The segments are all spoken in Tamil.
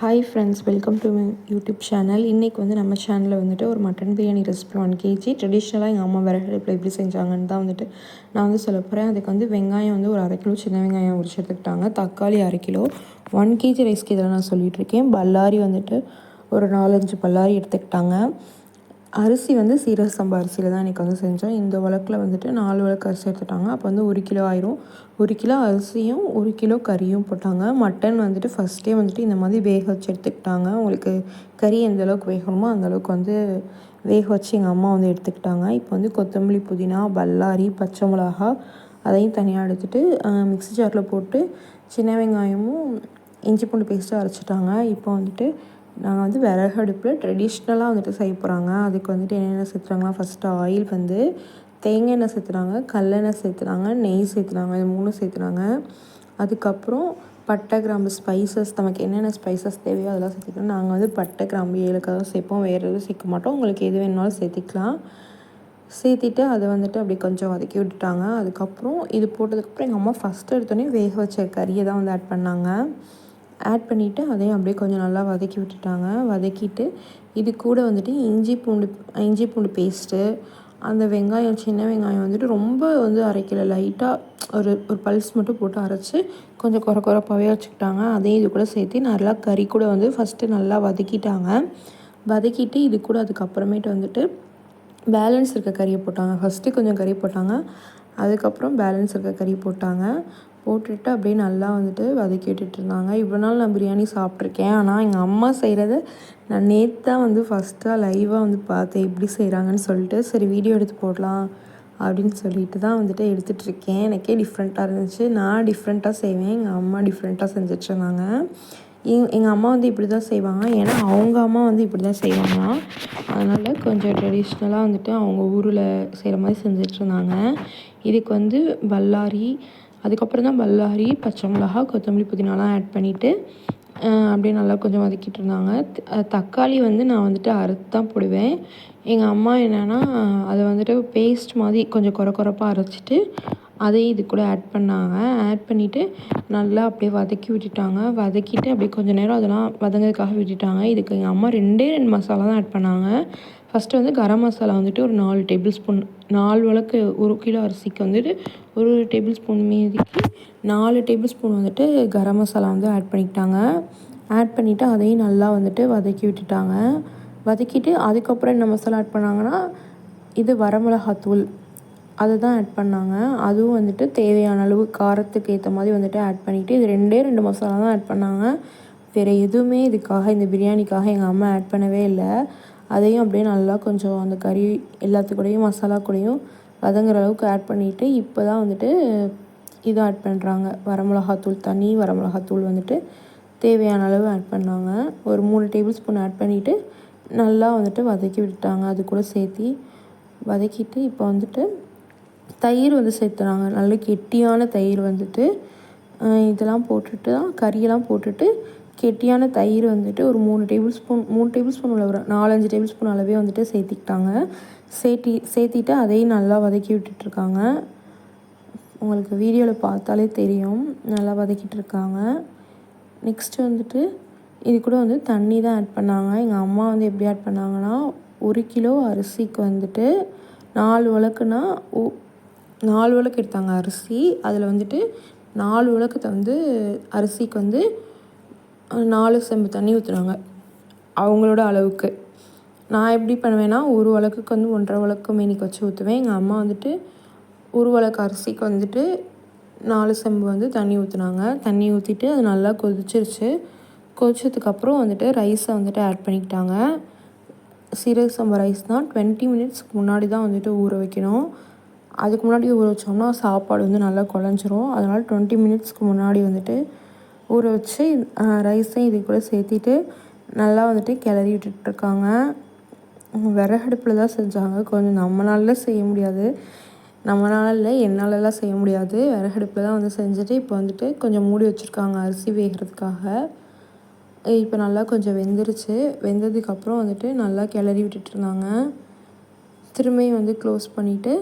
Hi friends welcome to YouTube channel இன்றைக்கி வந்து நம்ம சேனலில் வந்துட்டு ஒரு mutton biryani recipe one KG ட்ரெடிஷ்னலாக எங்கள் அம்மா விறகடுப்பில் எப்படி செஞ்சாங்கன்னு தான் வந்துட்டு நான் வந்து சொல்ல போகிறேன் அதுக்கு வந்து வெங்காயம் வந்து ஒரு அரை கிலோ சின்ன வெங்காயம் உரிச்சு எடுத்துக்கிட்டாங்க. தக்காளி அரை கிலோ ஒன் கேஜி ரைஸ்க்கு இதில் நான் சொல்லிகிட்டு இருக்கேன். பல்லாரி வந்துட்டு ஒரு நாலஞ்சு பல்லாரி எடுத்துக்கிட்டாங்க. அரிசி வந்து சீரக சம்பா அரிசியில் தான் இன்றைக்கி வந்து செஞ்சோம். இந்த வழக்கில் வந்துட்டு நாலு வழக்கு அரிசி எடுத்துட்டாங்க. அப்போ வந்து ஒரு கிலோ ஆயிரும். ஒரு கிலோ அரிசியும் ஒரு கிலோ கறியும் போட்டாங்க. மட்டன் வந்துட்டு ஃபஸ்ட்டே வந்துட்டு இந்த மாதிரி வேக வச்சு எடுத்துக்கிட்டாங்க. உங்களுக்கு கறி எந்த அளவுக்கு வேகணுமோ அந்தளவுக்கு வந்து வேக வச்சு எங்கள் அம்மா வந்து எடுத்துக்கிட்டாங்க. இப்போ வந்து கொத்தமல்லி புதினா பல்லாரி பச்சை மிளகா அதையும் தனியாக எடுத்துகிட்டு மிக்ஸி ஜாரில் போட்டு சின்ன வெங்காயமும் இஞ்சி பூண்டு பேஸ்ட்டு அரைச்சிட்டாங்க. இப்போ வந்துட்டு நாங்கள் வந்து விறகு அடுப்பில் ட்ரெடிஷ்னலாக வந்துட்டு செய்ய போகிறாங்க அதுக்கு வந்துட்டு என்னென்ன சேர்த்துறாங்கன்னா ஃபஸ்ட்டு ஆயில் வந்து தேங்காய் எண்ணெய் சேர்த்துறாங்க கல்லெண்ணெய் சேர்த்துறாங்க நெய் சேர்த்துறாங்க இது மூணு சேர்த்துறாங்க. அதுக்கப்புறம் பட்டை கிராம்பு ஸ்பைசஸ் நமக்கு என்னென்ன ஸ்பைசஸ் தேவையோ அதெல்லாம் சேர்த்துக்கலாம். நாங்கள் வந்து பட்டை கிராம்பு ஏலக்காய் சேர்ப்போம். வேறு எதுவும் சேர்க்க மாட்டோம். உங்களுக்கு எது வேணுனாலும் சேர்த்திக்கலாம். சேர்த்திட்டு அதை வந்துட்டு அப்படி கொஞ்சம் வதக்கி விட்டுட்டாங்க. அதுக்கப்புறம் இது போட்டதுக்கப்புறம் எங்கள் அம்மா ஃபஸ்ட்டு எடுத்தோடனே வேக வச்ச கறியை தான் வந்து ஆட் பண்ணாங்க. ஆட் பண்ணிவிட்டு அதையும் அப்படியே கொஞ்சம் நல்லா வதக்கி விட்டுட்டாங்க. வதக்கிட்டு இது கூட வந்துட்டு இஞ்சி பூண்டு இஞ்சி பூண்டு பேஸ்ட்டு அந்த வெங்காயம் சின்ன வெங்காயம் வந்துட்டு ரொம்ப வந்து அரைக்கல. லைட்டாக ஒரு ஒரு பல்ஸ் மட்டும் போட்டு அரைச்சி கொஞ்சம் குறை குறைப்பாகவே வச்சுக்கிட்டாங்க. அதையும் இது கூட சேர்த்து நல்லா கறி கூட வந்து ஃபஸ்ட்டு நல்லா வதக்கிட்டாங்க. வதக்கிட்டு இது கூட அதுக்கப்புறமேட்டு வந்துட்டு பேலன்ஸ் இருக்க கறியை போட்டாங்க. ஃபஸ்ட்டு கொஞ்சம் கறி போட்டாங்க. அதுக்கப்புறம் பேலன்ஸ் இருக்க கறி போட்டாங்க. போட்டுட்டு அப்படியே நல்லா வந்துட்டு வதக்கி விட்டுட்டு இருந்தாங்க இவ்வளோ நாள் நான் பிரியாணி சாப்பிட்ருக்கேன் ஆனால் எங்கள் அம்மா செய்கிறத நான் நேற்று தான் வந்து ஃபஸ்ட்டாக லைவாக வந்து பார்த்தேன். எப்படி செய்கிறாங்கன்னு சொல்லிட்டு சரி வீடியோ எடுத்து போடலாம் அப்படின்னு சொல்லிட்டு தான் வந்துட்டு எடுத்துகிட்ருக்கேன் எனக்கே டிஃப்ரெண்ட்டாக இருந்துச்சு. நான் டிஃப்ரெண்ட்டாக செய்வேன். எங்கள் அம்மா டிஃப்ரெண்ட்டாக செஞ்சிட்ருந்தாங்க. எங் எங்கள் அம்மா வந்து இப்படி தான் செய்வாங்க. ஏன்னா அவங்க அம்மா வந்து இப்படி தான் செய்வாங்களாம் அதனால் கொஞ்சம் ட்ரெடிஷ்னலாக வந்துட்டு அவங்க ஊரில் செய்கிற மாதிரி செஞ்சிட்ருந்தாங்க. இதுக்கு வந்து பல்லாரி அதுக்கப்புறம் தான் பல்லாரி பச்சை மிளகா கொத்தமல்லி புதினாலாம் ஆட் பண்ணிவிட்டு அப்படியே நல்லா கொஞ்சம் வதக்கிட்டு இருந்தாங்க. தக்காளி வந்து நான் வந்துட்டு அறுத்து தான் போடுவேன். எங்கள் அம்மா என்னென்னா அதை வந்துட்டு பேஸ்ட் மாதிரி கொஞ்சம் குறை குறைப்பாக அரைச்சிட்டு அதையும் இது கூட ஆட் பண்ணாங்க. ஆட் பண்ணிவிட்டு நல்லா அப்படியே வதக்கி விட்டுட்டாங்க. வதக்கிட்டு அப்படியே கொஞ்சம் நேரம் அதெல்லாம் வதங்கிறதுக்காக விட்டுட்டாங்க. இதுக்கு எங்கள் அம்மா ரெண்டே ரெண்டு மசாலா தான் ஆட் பண்ணாங்க. ஃபஸ்ட்டு வந்து கரம் மசாலா வந்துட்டு ஒரு நாலு டேபிள் ஸ்பூன் நாலு வழக்கு ஒரு கிலோ அரிசிக்கு வந்துட்டு ஒரு ஒரு டேபிள் ஸ்பூன் மீதிக்கு நாலு டேபிள் ஸ்பூன் வந்துட்டு கரம் மசாலா வந்து ஆட் பண்ணிக்கிட்டாங்க. ஆட் பண்ணிவிட்டு அதையும் நல்லா வந்துட்டு வதக்கி விட்டுட்டாங்க. வதக்கிட்டு அதுக்கப்புறம் என்ன மசாலா ஆட் பண்ணாங்கன்னா இது வரமிளகாத்தூள். அதை தான் ஆட் பண்ணாங்க. அதுவும் வந்துட்டு தேவையான அளவு காரத்துக்கு ஏற்ற மாதிரி வந்துட்டு ஆட் பண்ணிவிட்டு இது ரெண்டே ரெண்டு மசாலா தான் ஆட் பண்ணாங்க. வேறு எதுவுமே இதுக்காக இந்த பிரியாணிக்காக எங்கள் அம்மா ஆட் பண்ணவே இல்லை. அதையும் அப்படியே நல்லா கொஞ்சம் அந்த கறி எல்லாத்துக்கூடையும் மசாலா கூடயும் வதங்குற அளவுக்கு ஆட் பண்ணிவிட்டு இப்போ தான் வந்துட்டு இது ஆட் பண்ணுறாங்க வரமிளகாத்தூள் தனி வரமிளகாத்தூள் வந்துட்டு தேவையான அளவு ஆட் பண்ணாங்க. ஒரு மூணு டேபிள் ஸ்பூன் ஆட் பண்ணிவிட்டு நல்லா வந்துட்டு வதக்கி விட்டுட்டாங்க. அது கூட சேர்த்தி வதக்கிட்டு இப்போ வந்துட்டு தயிர் வந்து சேர்த்துறாங்க. நல்ல கெட்டியான தயிர் வந்துட்டு இதெல்லாம் போட்டுட்டு தான் கறியெல்லாம் போட்டுட்டு கெட்டியான தயிர் வந்துட்டு ஒரு மூணு டேபிள் ஸ்பூன் மூணு டேபிள் ஸ்பூன் உள்ள ஒரு நாலஞ்சு டேபிள் ஸ்பூன் அளவே வந்துட்டு சேர்த்திக்கிட்டாங்க. சேர்த்தி சேர்த்திட்டு அதையும் நல்லா வதக்கி விட்டுட்ருக்காங்க. உங்களுக்கு வீடியோவில் பார்த்தாலே தெரியும். நல்லா வதக்கிட்டு இருக்காங்க நெக்ஸ்ட்டு வந்துட்டு இது கூட வந்து தண்ணி தான் ஆட் பண்ணாங்க. எங்கள் அம்மா வந்து எப்படி ஆட் பண்ணாங்கன்னா ஒரு கிலோ அரிசிக்கு வந்துட்டு நாலு விளக்குனா நாலு விளக்கு எடுத்தாங்க அரிசி. அதில் வந்துட்டு நாலு விளக்கத்தை வந்து அரிசிக்கு வந்து நாலு செம்பு தண்ணி ஊற்றுனாங்க அவங்களோட அளவுக்கு. நான் எப்படி பண்ணுவேன்னா ஒரு வழக்குக்கு வந்து ஒன்றரை வழக்கு மீனிக்கு வச்சு ஊற்றுவேன் எங்கள் அம்மா வந்துட்டு ஒரு வழக்கு அரிசிக்கு வந்துட்டு நாலு செம்பு வந்து தண்ணி ஊற்றுனாங்க தண்ணி ஊற்றிட்டு அது நல்லா கொதிச்சிருச்சு. கொதிச்சதுக்கப்புறம் வந்துட்டு ரைஸை வந்துட்டு ஆட் பண்ணிக்கிட்டாங்க. சீரக சம்பா ரைஸ் தான். டுவெண்ட்டி மினிட்ஸ்க்கு முன்னாடி தான் வந்துட்டு ஊற வைக்கணும். அதுக்கு முன்னாடி ஊற வச்சோம்னா சாப்பாடு வந்து நல்லா குழஞ்சிரும். அதனால் டுவெண்ட்டி மினிட்ஸ்க்கு முன்னாடி வந்துட்டு ஊற வச்சு ரைஸையும் இது கூட சேர்த்திட்டு நல்லா வந்துட்டு கிளறி விட்டுட்ருக்காங்க. விறகடுப்பில் தான் செஞ்சாங்க. கொஞ்சம் நம்மளால செய்ய முடியாது. நம்மளால இல்லை என்னாலலாம் செய்ய முடியாது. விறகடுப்பில் தான் வந்து செஞ்சுட்டு இப்போ வந்துட்டு கொஞ்சம் மூடி வச்சுருக்காங்க அரிசி வேகிறதுக்காக. இப்போ நல்லா கொஞ்சம் வெந்துருச்சு. வெந்ததுக்கப்புறம் வந்துட்டு நல்லா கிளறி விட்டுட்ருந்தாங்க. திரும்பியும் வந்து க்ளோஸ் பண்ணிவிட்டு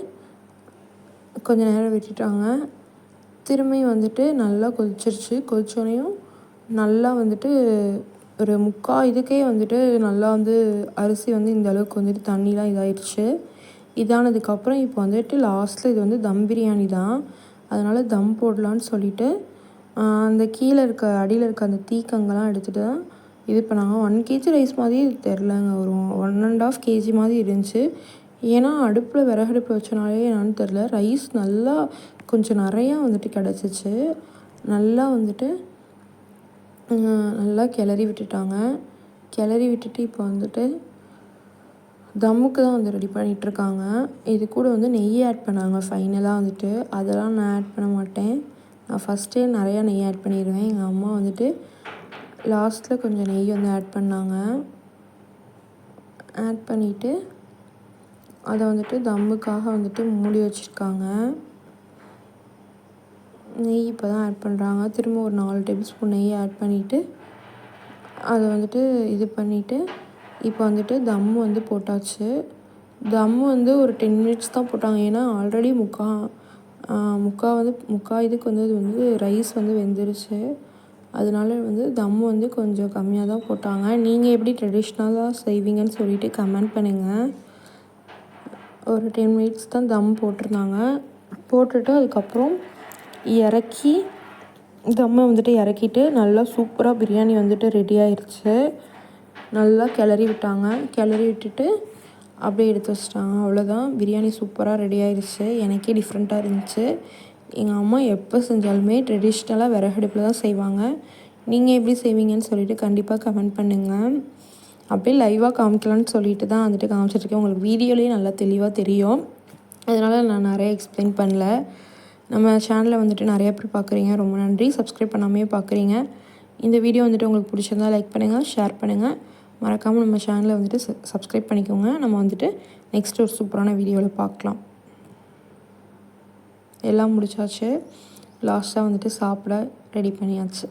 கொஞ்சம் நேரம் விட்டுட்டாங்க. திரும்பியும் வந்துட்டு நல்லா கொதிச்சிருச்சு. கொதிச்சோடனையும் நல்லா வந்துட்டு ஒரு முக்கால் இதுக்கே வந்துட்டு நல்லா வந்து அரிசி வந்து இந்த அளவுக்கு வந்துட்டு தண்ணிலாம் இதாகிடுச்சு இதானதுக்கப்புறம் இப்போ வந்துட்டு லாஸ்ட்டில் இது வந்து தம் பிரியாணி தான். அதனால் தம் போடலான்னு சொல்லிட்டு அந்த கீழே இருக்க அடியில் இருக்க அந்த தீக்கங்கெல்லாம் எடுத்துகிட்டு தான் இது நாங்கள் ஒன் கேஜி ரைஸ் மாதிரி தெரிலங்க. ஒரு ஒன் அண்ட் ஆஃப் கேஜி மாதிரி இருந்துச்சு. ஏன்னா அடுப்பில் விறகடுப்பு வச்சனாலே என்னான்னு தெரில ரைஸ் நல்லா கொஞ்சம் நிறையா வந்துட்டு கிடச்சிச்சு. நல்லா வந்துட்டு நல்லா கிளறி விட்டுட்டாங்க. கிளறி விட்டுட்டு இப்போ வந்துட்டு தம்முக்கு தான் வந்து ரெடி பண்ணிகிட்ருக்காங்க இது கூட வந்து நெய் ஆட் பண்ணாங்க ஃபைனலாக வந்துட்டு. அதெல்லாம் நான் ஆட் பண்ண மாட்டேன். நான் ஃபஸ்ட்டே நிறையா நெய் ஆட் பண்ணிடுவேன். எங்கள் அம்மா வந்துட்டு லாஸ்ட்டில் கொஞ்சம் நெய் வந்து ஆட் பண்ணாங்க. ஆட் பண்ணிவிட்டு அதை வந்துட்டு தம்முக்காக வந்துட்டு மூடி வச்சுருக்காங்க. நெய் இப்போ தான் ஆட் பண்ணுறாங்க திரும்ப ஒரு நாலு டேபிள் ஸ்பூன் நெய் ஆட் பண்ணிவிட்டு அதை வந்துட்டு இது பண்ணிவிட்டு இப்போ வந்துட்டு தம் வந்து போட்டாச்சு. தம் வந்து ஒரு டென் மினிட்ஸ் தான் போட்டாங்க. ஏன்னா ஆல்ரெடி முக்கா முக்கா வந்து முக்கா இதுக்கு வந்து அது வந்து ரைஸ் வந்து வெந்துருச்சு. அதனால வந்து தம் வந்து கொஞ்சம் கம்மியாக தான் போட்டாங்க. நீங்கள் எப்படி ட்ரெடிஷ்னலாக செய்வீங்கன்னு சொல்லிட்டு கமெண்ட் பண்ணுங்கள் ஒரு டென் மினிட்ஸ் தான் தம் போட்டிருந்தாங்க. போட்டுட்டு அதுக்கப்புறம் இறக்கி தம்மை வந்துட்டு இறக்கிட்டு நல்லா சூப்பராக பிரியாணி வந்துட்டு ரெடி ஆயிடுச்சு நல்லா கிளறி விட்டாங்க. கிளறி விட்டுட்டு அப்படியே எடுத்து வச்சிட்டாங்க. அவ்வளோதான் பிரியாணி சூப்பராக ரெடி ஆயிடுச்சு எனக்கே டிஃப்ரெண்ட்டாக இருந்துச்சு. எங்கள் அம்மா எப்போ செஞ்சாலுமே ட்ரெடிஷ்னலாக விறகடுப்பில் தான் செய்வாங்க. நீங்கள் எப்படி செய்வீங்கன்னு சொல்லிட்டு கண்டிப்பாக கமெண்ட் பண்ணுங்கள் அப்படியே லைவாக காமிக்கலான்னு சொல்லிட்டு தான் வந்துட்டு காமிச்சிட்ருக்கேன் உங்களுக்கு வீடியோலேயே நல்லா தெளிவாக தெரியும். அதனால் நான் நிறைய எக்ஸ்பிளைன் பண்ணல. நம்ம சேனலை வந்துட்டு நிறைய பேர் பார்க்குறீங்க ரொம்ப நன்றி. சப்ஸ்கிரைப் பண்ணாமே பார்க்குறீங்க இந்த வீடியோ வந்துட்டு உங்களுக்கு பிடிச்சிருந்தா லைக் பண்ணுங்கள் ஷேர் பண்ணுங்கள் மறக்காமல் நம்ம சேனலை வந்துட்டு சப்ஸ்கிரைப் பண்ணிக்கோங்க. நம்ம வந்துட்டு நெக்ஸ்ட் ஒரு சூப்பரான வீடியோவில் பார்க்கலாம் எல்லாம் முடிச்சாச்சு. லாஸ்ட்டாக வந்துட்டு சாப்பிட ரெடி பண்ணியாச்சு.